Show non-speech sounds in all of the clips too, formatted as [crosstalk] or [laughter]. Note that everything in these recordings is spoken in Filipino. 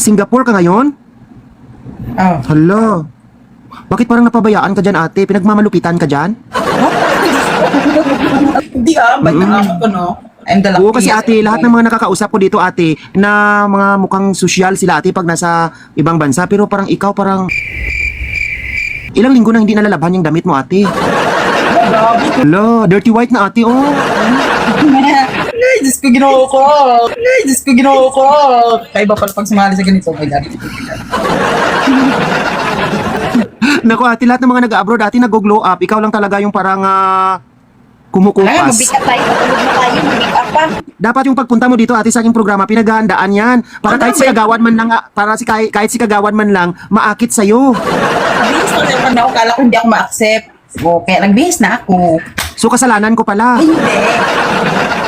Singapore ka ngayon? Oh. Hala. Bakit parang napabayaan ka dyan ate? Pinagmamalupitan ka dyan? [laughs] Hindi ah, ba't Mm. ako no? I'm the Oo, kasi ate, lahat ng mga nakakausap ko dito ate, na mga mukhang sosyal sila ate pag nasa ibang bansa, pero parang ikaw parang... Ilang linggo na hindi nalalabhan yung damit mo ate. Hala, dirty white na ate, oh. [laughs] Ay, Diyos ko, ginoo ko. Ay, Diyos ko, ginoo ko. Kaiba pala pag sumali sa ganito. Oh my God. Naku ate, lahat ng mga nag-abroad ate nag-glow up. Ikaw lang talaga yung parang ah, Kaya kumukupas. mabigat tayo, matulog na tayo, pa. Dapat yung pagpunta mo dito ate sa aking programa, pinaghahandaan yan. Para Ano kahit si kagawan man lang, ah, para si kahit, kahit si kagawan man lang, maakit sa'yo. Nabihis na naman ako. Kala ko hindi ako ma-accept. So, kaya nagbihis na ako. So kasalanan ko pala. Hindi.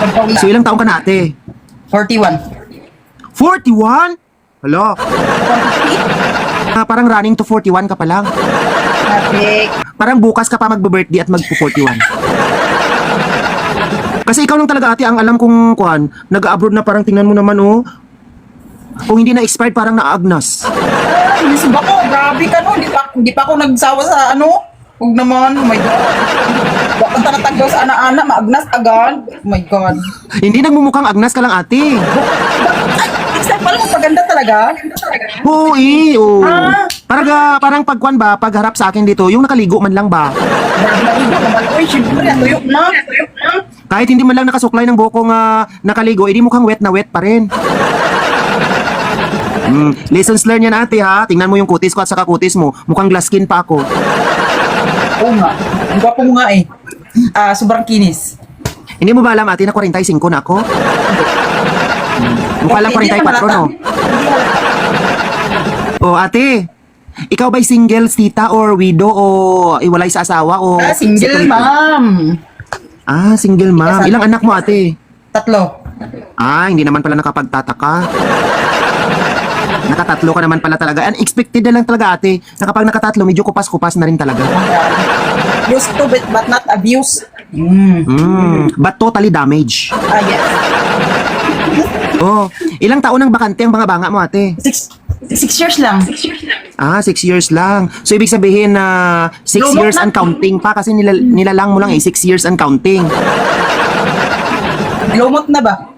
Pagpawala. So ilang taong ka na ate? 41. 41? Hala. Ah, parang running to 41 ka pa lang. Parang bukas ka pa magbe-birthday at magpo-41. Kasi ikaw lang talaga ate ang alam kong kuan, nag-abroad na parang tingnan mo naman oh. Kung hindi na expired parang naagnas. Ay, nisib ako. Grabe ka no. Hindi pa, hindi pa ako nagsawa sa ano. Huwag naman. Oh my God. Bakit na natagaw sa ana-ana. Maagnas agad. Oh my God. Hindi nagmumukhang agnas ka lang ate. Ay, pala magpaganda talaga. Oo, eh, oo. Ah. Parang, ah, parang pagkuan ba, pagharap sa akin dito, yung nakaligo man lang ba? Grabe na iba naman. Uy, syempre, tuyok na. Kahit hindi man lang nakasuklay ng buhok kong ah, nakaligo, edi mukhang wet na wet pa rin. Mm, lessons learned yan ate ha. Tingnan mo yung kutis ko at saka kutis mo. Mukhang glass skin pa ako. Oo nga. Ang gwapo mo nga eh. Ah, sobrang kinis. Hindi mo ba alam ate na 45 na ako? Mukha lang Hindi 44 naman halata. no? O ate, ikaw ba'y single tita or widow o iwalay sa asawa o... Ah, single ma'am. Ah, single ma'am. Ilang anak mo ate? Tatlo. Ah, hindi naman pala nakapagtataka. Nakatatlo ka naman pala talaga. Unexpected na lang talaga ate. Na kapag nakatatlo, medyo kupas-kupas na rin talaga. Used to but, but not abuse. Mm. Hmm, but totally damaged. Ah, yes. Oh, ilang taon ang bakante ang mga banga mo ate? Six, six years lang. Ah, six years lang. So, ibig sabihin na six Lumot years na. and counting pa kasi nila, nilalang mo lang eh, six years and counting. Lumot na ba?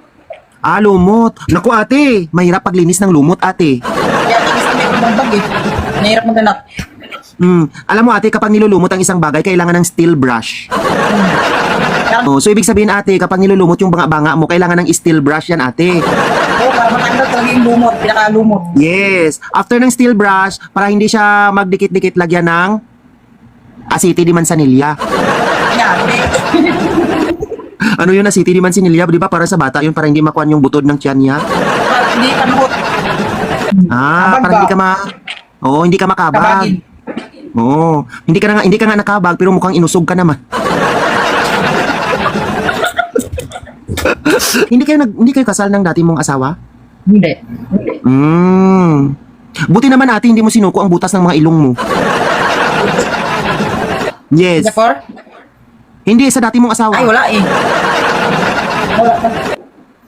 Ah, lumot. Naku ate, mahirap paglinis ng lumot ate. Kaya tinis na may pabambag eh. Nahirap maghanap. Alam mo ate, kapag nilulumot ang isang bagay, kailangan ng steel brush. Oh, so ibig sabihin ate, kapag nilulumot yung banga-banga mo, kailangan ng steel brush yan ate. Oo, para matanggal talaga yung lumot. Pinakalumot. Yes. After ng steel brush, para hindi siya magdikit-dikit, lagyan ng asiti di mansanilya. Yan. Ano yun asiti di mansanilya? Di ba para sa bata yun, para hindi makuha yung butod ng tiyan niya? Para hindi panahot. Ah, Kabag para ba? hindi ka ma... Oo, hindi ka makabag. Kabagin. Oo. Hindi ka na nga, hindi ka nga nakabag, pero mukhang inusog ka naman. [laughs] hindi kayo nag, hindi kayo kasal ng dati mong asawa? Hindi. Hmm. Buti naman ate, hindi mo sinuko ang butas ng mga ilong mo. Yes. Therefore? Hindi sa dati mong asawa. Ay, wala eh.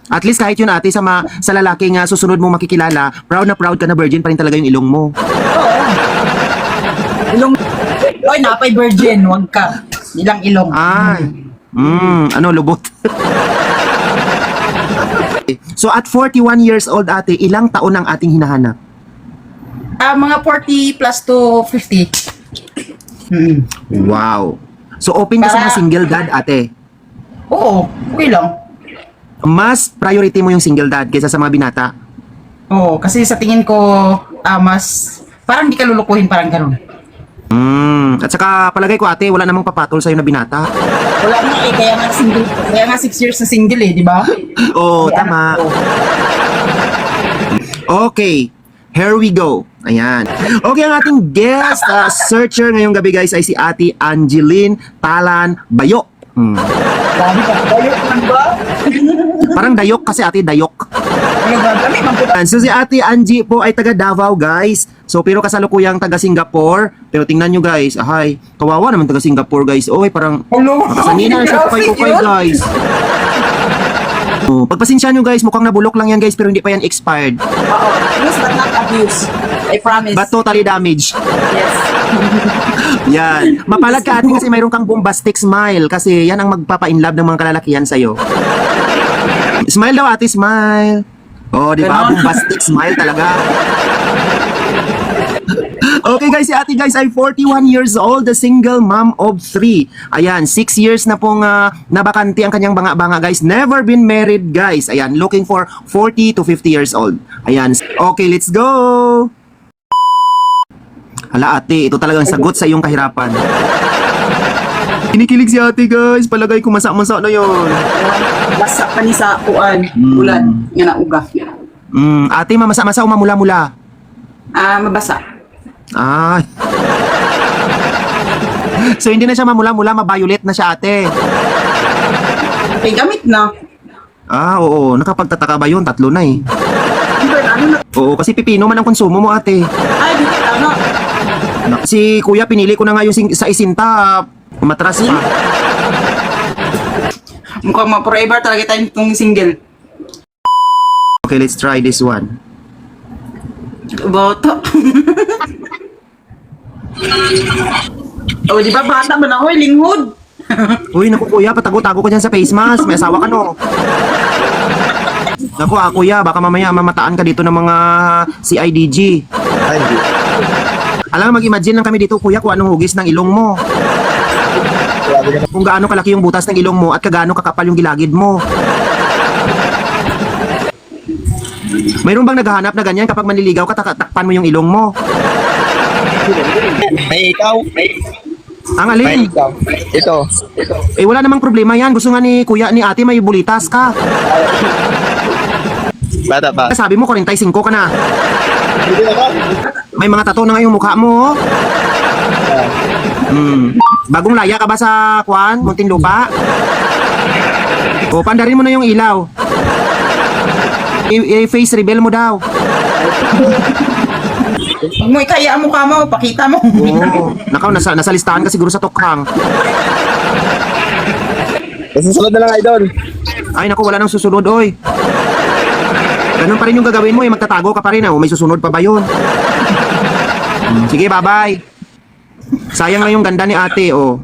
At least kahit yun ate sa, ma, sa lalaking nga susunod mo makikilala, proud na proud ka na virgin pa rin talaga yung ilong mo. Ilong. Oy, napay virgin. Huwag ka. Ilang ilong. Ay. Mm, ano lubot. so at 41 years old ate, ilang taon ang ating hinahanap? Ah, mga 40 plus to 50. Hmm. Wow. So open ka sa mga single dad ate. Oo, okay lang. Mas priority mo yung single dad kaysa sa mga binata. Oo, kasi sa tingin ko, ah, mas, parang di ka lulukuhin, parang ganun. Mm. At saka palagay ko ate, wala namang papatol sa'yo na binata. Wala nga eh, kaya nga single, kaya nga 6 years na single eh, di ba? [laughs] Oo, May tama. Okay, here we go. Ayan. Okay, ang ating guest uh, searcher ngayong gabi guys ay si Ate Angeline Talan Bayo. Hmm. Grabe ka, ba? Parang dayok kasi ate dayok. Ano So si Ate Angie po ay taga Davao guys. So pero kasalukuyang taga Singapore. Pero tingnan nyo guys, ahay, kawawa naman taga Singapore guys. Oy, parang Hello? Sanina na siya kupay-kupay guys. Oh, pagpasensya nyo guys, mukhang nabulok lang yan guys pero hindi pa yan expired. Oo, yes, but not abuse. I promise. But totally damaged. yes. Yan. Mapalad ka ate kasi mayroon kang bombastic smile kasi yan ang magpapa-inlove ng mga kalalakihan sa'yo. Smile daw ate, smile. Oh, di ba? Bombastic smile talaga. Okay guys, si ate guys ay 41 years old, the single mom of 3. Ayan, 6 years na pong ah, nabakante ang kanyang banga-banga guys. Never been married guys. Ayan, looking for 40 to 50 years old. Ayan, okay, let's go! Hala ate, ito talagang sagot sa iyong kahirapan. Kinikilig si ate guys, palagay ko masa-masa na yon. Basa pa ni sa kuan. Hmm. Ulan. Nga na. Mm, ate, mamasa-masa o mamula-mula? Ah, mabasa. Ah. [laughs] so hindi na siya mamula-mula, mabiolet na siya ate. Kay gamit na. Ah, oo, nakapagtataka ba yun? Tatlo na eh. Ba, ano na? Oo, kasi pipino man ang konsumo mo ate. Ay, di kita ano. Si kuya, pinili ko na nga yung sing- sa isinta. Umatras pa. Mukhang ma forever talaga tayo itong single. Okay, let's try this one. Boto. [laughs] oh, di ba bata ba na ako? eh, Linghod. [laughs] Uy, naku kuya, patago-tago ko dyan sa face mask. May asawa ka no. Naku ah, kuya, baka mamaya mamataan ka dito ng mga CIDG. Ay, hindi. Alam, mag-imagine lang kami dito, kuya, kung anong hugis ng ilong mo. Grabe ka na. Kung gaano kalaki yung butas ng ilong mo at kagaano kakapal yung gilagid mo. Mayroon bang naghahanap na ganyan kapag manliligaw ka, takpan mo yung ilong mo? May ikaw. May, Ang may alin? ikaw. Ito. Ito. Eh wala namang problema yan. Gusto nga ni kuya, ni ate may bulitas ka. Bata pa. Sabi mo, 45 ka na. May mga tato na nga yung mukha mo. oh. Hmm. Bagong laya ka ba sa kwan? Muntinlupa? O, pandarin mo na yung ilaw. I- I-face reveal mo daw. Mo ikaya ang mukha mo, pakita mo. Oo. Nakaw, nasa, nasa listahan ka siguro sa tokhang. Susunod na lang, idol. Ay, naku, wala nang susunod, oy. Ganun pa rin yung gagawin mo, eh. Magtatago ka pa rin, ah. O, may susunod pa ba yun? Sige, bye-bye. Sayang na yung ganda ni ate, oh.